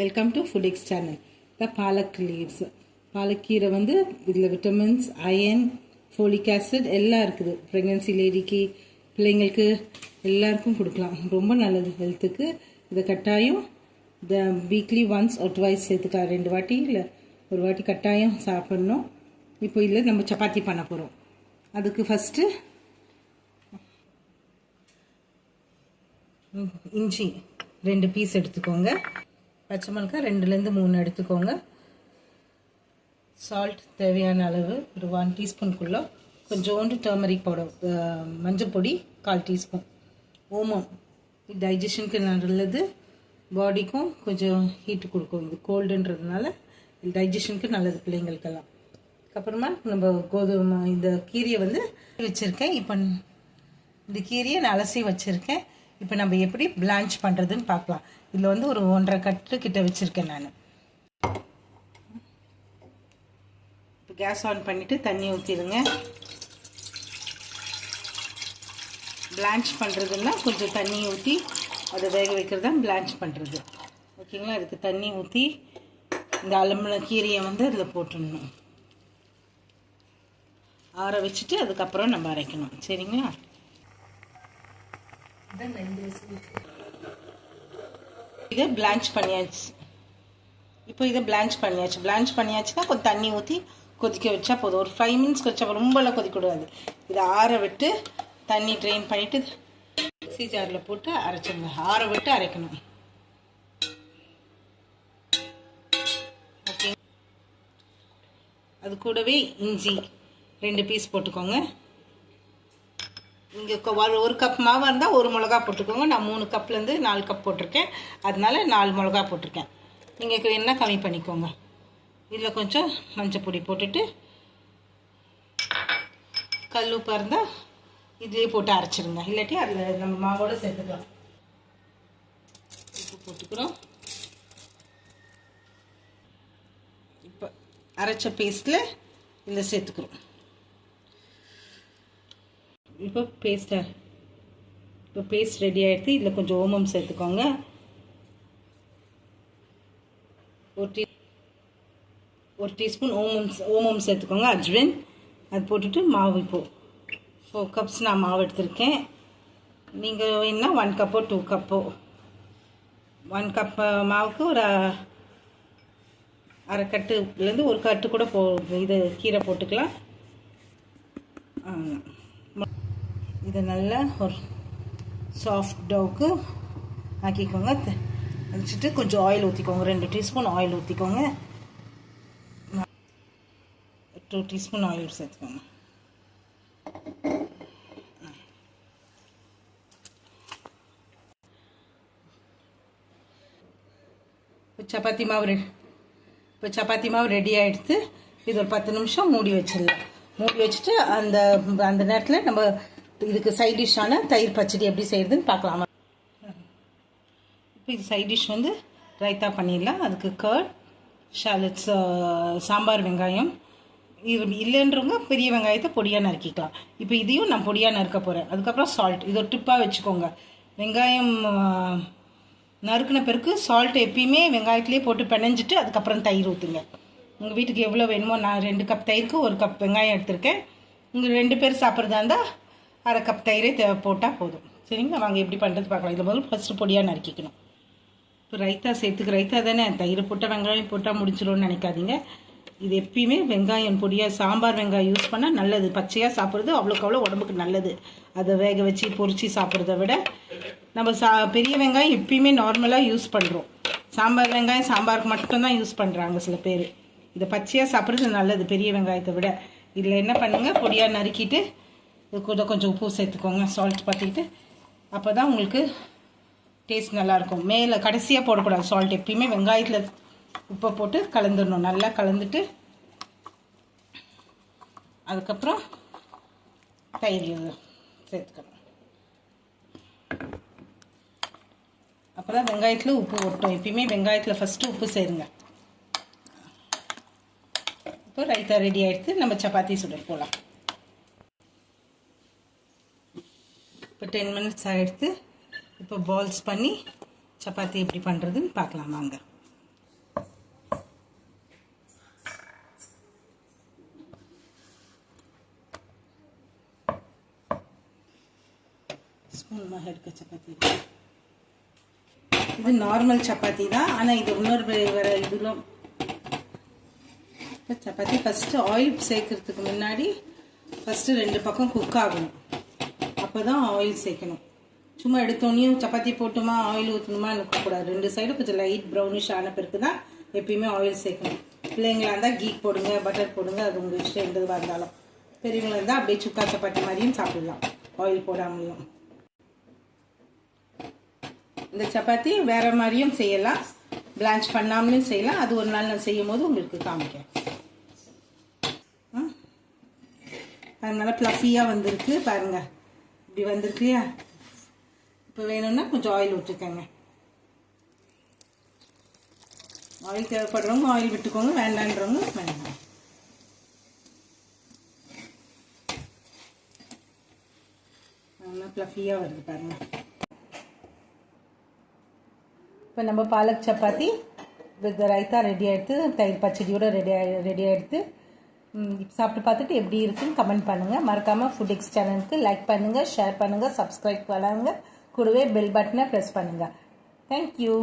Welcome to food X channel the palak leaves பாலக்கீரை வந்து இதில் vitamins iron folic acid எல்லாம் இருக்குது. ப்ரெக்னென்சி லேடிக்கு பிள்ளைங்களுக்கு எல்லாருக்கும் கொடுக்கலாம். ரொம்ப நல்லது ஹெல்த்துக்கு இதை கட்டாயம் இந்த வீக்லி ஒன்ஸ் ஒரு டுவைஸ் சேர்த்துக்கலாம் ரெண்டு வாட்டி இல்லை ஒரு வாட்டி கட்டாயம் சாப்பிட்ணும். இப்போ இதில் நம்ம சப்பாத்தி பண்ண போகிறோம் அதுக்கு ஃபஸ்ட்டு இஞ்சி ரெண்டு பீஸ் எடுத்துக்கோங்க. பச்சை மிளகாய் ரெண்டுலேருந்து மூணு எடுத்துக்கோங்க. சால்ட் தேவையான அளவு ஒரு ஒன் டீஸ்பூனுக்குள்ளே கொஞ்சோண்டு டர்மரிக் பவுடர் மஞ்சள் பொடி கால் டீஸ்பூன் ஓமம். டைஜஷனுக்கு நல்லது. பாடிக்கும் கொஞ்சம் ஹீட்டு கொடுக்கும். இது கோல்டுன்றதுனால டைஜஷனுக்கு நல்லது பிள்ளைங்களுக்கெல்லாம். அப்புறமா நம்ம கோதுமை இந்த கீரையை வந்து வச்சுருக்கேன். இப்போ இந்த கீரையை நான் அலசி வச்சுருக்கேன். இப்போ நம்ம எப்படி பிளான்ச் பண்ணுறதுன்னு பார்க்கலாம். இதில் வந்து ஒரு ஒன்றரை கட்டு கிட்ட வச்சுருக்கேன் நான். இப்போ கேஸ் ஆன் பண்ணிவிட்டு தண்ணி ஊற்றிடுங்க பிளான்ச் பண்ணுறதுன்னா கொஞ்சம் தண்ணி ஊற்றி அதை வேக வைக்கிறது தான் பிளான்ச் பண்ணுறது ஓகேங்களா அதுக்கு தண்ணி ஊற்றி இந்த அலம்புன கீரையை வந்து அதில் போட்டுடணும். ஆற வச்சுட்டு அதுக்கப்புறம் நம்ம அரைக்கணும். சரிங்களா? இதை பிளான்ச் பண்ணியாச்சு. இப்போ இதை பிளான்ச் பண்ணியாச்சு. பிளான்ச் பண்ணியாச்சுன்னா கொஞ்சம் தண்ணி ஊற்றி கொதிக்க வச்சா போதும். ஒரு ஃபைவ் மினிட்ஸ் வச்சா ரொம்பலாம் கொதிக்கூடாது இதை ஆற விட்டு தண்ணி ட்ரெயின் பண்ணிவிட்டு மிக்ஸி ஜாரில் போட்டு அரைச்சிருங்க ஆற விட்டு அரைக்கணும். ஓகே அது கூடவே இஞ்சி ரெண்டு பீஸ் போட்டுக்கோங்க. இங்கே ஒரு ஒரு கப் மாவாக இருந்தால் ஒரு மிளகா போட்டுக்கோங்க. நான் மூணு கப்லேருந்து நாலு கப் போட்டிருக்கேன். அதனால நாலு மிளகா போட்டிருக்கேன். நீங்கள் என்ன கம்மி பண்ணிக்கோங்க. இதில் கொஞ்சம் மஞ்சள் பொடி போட்டுட்டு கல் உப்பாக இருந்தால் இதுலேயே போட்டு அரைச்சிருங்க. இல்லாட்டி அதில் நம்ம மாவோடு சேர்த்துக்கலாம். உப்பு போட்டுக்கிறோம். இப்போ அரைச்ச பேஸ்ட்டில் இதில் சேர்த்துக்கிறோம். இப்போ பேஸ்ட்டை இப்போ பேஸ்ட் ரெடி ஆகிடுது இதில் கொஞ்சம் ஓமம் சேர்த்துக்கோங்க. ஒரு டீ ஒரு டீஸ்பூன் ஓமம் ஓமம் சேர்த்துக்கோங்க அஜ்வின். அது போட்டுட்டு மாவு இப்போது ஃபோர் கப்ஸ் நான் மாவு எடுத்திருக்கேன். நீங்கள் வேணால் ஒன் கப்போ டூ கப்போ ஒன் கப் மாவுக்கு ஒரு அரை கட்டுலேருந்து ஒரு கட்டு கூட போ இது கீரை போட்டுக்கலாம். இதை நல்லா ஒரு சாஃப்ட் டவுக்கு ஆக்கிக்கோங்க. வச்சுட்டு கொஞ்சம் ஆயில் ஊற்றிக்கோங்க ரெண்டு டீஸ்பூன் ஆயில் ஊற்றிக்கோங்க டூ டீஸ்பூன் ஆயில் சேர்த்துக்கோங்க. இப்போ சப்பாத்தி மாவு ரெடி இப்போ சப்பாத்தி மாவு ரெடி ஆகிடுத்து இது ஒரு பத்து நிமிஷம் மூடி வச்சிடலாம். மூடி வச்சுட்டு அந்த அந்த நேரத்தில் நம்ம இதுக்கு சைட் டிஷ்ஷான தயிர் பச்சடி எப்படி செய்கிறதுன்னு பார்க்கலாம். இப்போ இது சைட் டிஷ் வந்து ரைத்தா பண்ணிடலாம் அதுக்கு கர்ட் ஷாலட்ஸ் சாம்பார் வெங்காயம். இது இல்லைன்றவங்க பெரிய வெங்காயத்தை பொடியாக நறுக்கிக்கலாம். இப்போ இதையும் நான் பொடியாக நறுக்க போகிறேன் அதுக்கப்புறம் சால்ட் இது ஒரு டிப்பாக வச்சுக்கோங்க. வெங்காயம் நறுக்கின பிறகு சால்ட் எப்பயுமே வெங்காயத்துலேயே போட்டு பிணைஞ்சிட்டு அதுக்கப்புறம் தயிர் ஊற்றுங்க உங்கள் வீட்டுக்கு எவ்வளோ வேணுமோ நான் ரெண்டு கப் தயிருக்கு ஒரு கப் வெங்காயம் எடுத்திருக்கேன். உங்கள் ரெண்டு பேர் சாப்பிட்றதா இருந்தால் அரை கப் தயிரே தேவை போட்டால் போதும். சரிங்களா? வாங்க எப்படி பண்ணுறது பார்க்கலாம். இது முதல்ல ஃபஸ்ட்டு பொடியாக நறுக்கிக்கணும். இப்போ ரைத்தா சேர்த்துக்கு ரைத்தா தானே? தயிர் போட்டால் வெங்காயம் போட்டால் முடிச்சிடும்னு நினைக்காதீங்க. இது எப்பயுமே வெங்காயம் பொடியாக சாம்பார் வெங்காயம் யூஸ் பண்ணால் நல்லது. பச்சையாக சாப்பிட்றது அவ்வளோக்கு அவ்வளோ உடம்புக்கு நல்லது. அதை வேக வச்சு பொறிச்சு சாப்பிட்றத விட நம்ம சா பெரிய வெங்காயம் எப்பயுமே நார்மலாக யூஸ் பண்ணுறோம் சாம்பார் வெங்காயம் சாம்பாருக்கு மட்டும்தான் யூஸ் பண்ணுறாங்க சில பேர். இதை பச்சையாக சாப்பிட்றது நல்லது பெரிய வெங்காயத்தை விட. இதில் என்ன பண்ணுங்கள் பொடியாக நறுக்கிட்டு இது கூட கொஞ்சம் உப்பு சேர்த்துக்கோங்க சால்ட் பார்த்துக்கிட்டு அப்போ தான் உங்களுக்கு டேஸ்ட் நல்லாயிருக்கும். மேலே கடைசியாக போடக்கூடாது சால்ட் எப்பயுமே. வெங்காயத்தில் உப்பை போட்டு கலந்துடணும். நல்லா கலந்துட்டு அதுக்கப்புறம் தயிர் சேர்த்துக்கணும். அப்போ தான் வெங்காயத்தில் உப்பு ஒட்டும். எப்பயுமே வெங்காயத்தில் ஃபஸ்ட்டு உப்பு சேருங்க. இப்போ ரைத்தா ரெடி ஆகிடுத்து நம்ம சப்பாத்தி சுட போகலாம் இப்போ டென் மினிட்ஸ் ஆகிடுத்து இப்போ பால்ஸ் பண்ணி சப்பாத்தி எப்படி பண்ணுறதுன்னு பார்க்கலாம் வாங்க. ஸ்பூன் மாதிரி எடுக்க சப்பாத்தி. இது நார்மல் சப்பாத்தி தான். ஆனால் இது இன்னொரு வேறு இப்போ சப்பாத்தி ஃபஸ்ட்டு ஆயில் சேர்க்கறதுக்கு முன்னாடி ஃபஸ்ட்டு ரெண்டு பக்கம் குக் ஆகணும். அப்போ தான் ஆயில் சேர்க்கணும். சும்மா எடுத்தோடனையும் சப்பாத்தி போட்டுமா ஆயில் ஊற்றணுமா இருக்கக்கூடாது ரெண்டு சைடும் கொஞ்சம் லைட் ப்ரௌனிஷ் ஆன பிறகு தான் எப்பயுமே ஆயில் சேர்க்கணும். பிள்ளைங்களா இருந்தால் கீ போடுங்க பட்டர் போடுங்க அது உங்கள் இஷ்டம் எந்த இதுவாக இருந்தாலும். பெரியவங்களாக இருந்தால் அப்படியே சுக்கா சப்பாத்தி மாதிரியும் சாப்பிடலாம். ஆயில் போடாமலையும் இந்த சப்பாத்தி வேறு மாதிரியும் செய்யலாம். பிளான்ச் பண்ணாமலும் செய்யலாம். அது ஒரு நாள் நான் செய்யும் போது உங்களுக்கு காமிக்கிறேன். அதனால் அதனால ப்ளஃபியாக வந்திருக்கு. பாருங்கள் இப்படி வந்திருக்கியா இப்போ வேணும்னா கொஞ்சம் ஆயில் விட்டுக்கோங்க. ஆயில் தேவைப்படுறவங்க ஆயில் விட்டுக்கோங்க வேண்டான்றவங்க வேண்டாம். நல்லா ப்ளஃபியாக வருது பாருங்க. இப்போ நம்ம பாலக் சப்பாத்தி வித் ரைத்தா ரெடி ஆகிடுத்து தயிர் பச்சடியோடு ரெடி ரெடி ஆகிடுத்து சாப்பிட்டு பார்த்துட்டு எப்படி இருக்குன்னு கமெண்ட் பண்ணுங்கள் மறக்காமல் ஃபுட் எக்ஸ் சேனலுக்கு லைக் பண்ணுங்கள் ஷேர் பண்ணுங்கள் சப்ஸ்கிரைப் பண்ணுங்கள் கூடவே பெல் பட்டனை ப்ரெஸ் பண்ணுங்கள் தேங்க்யூ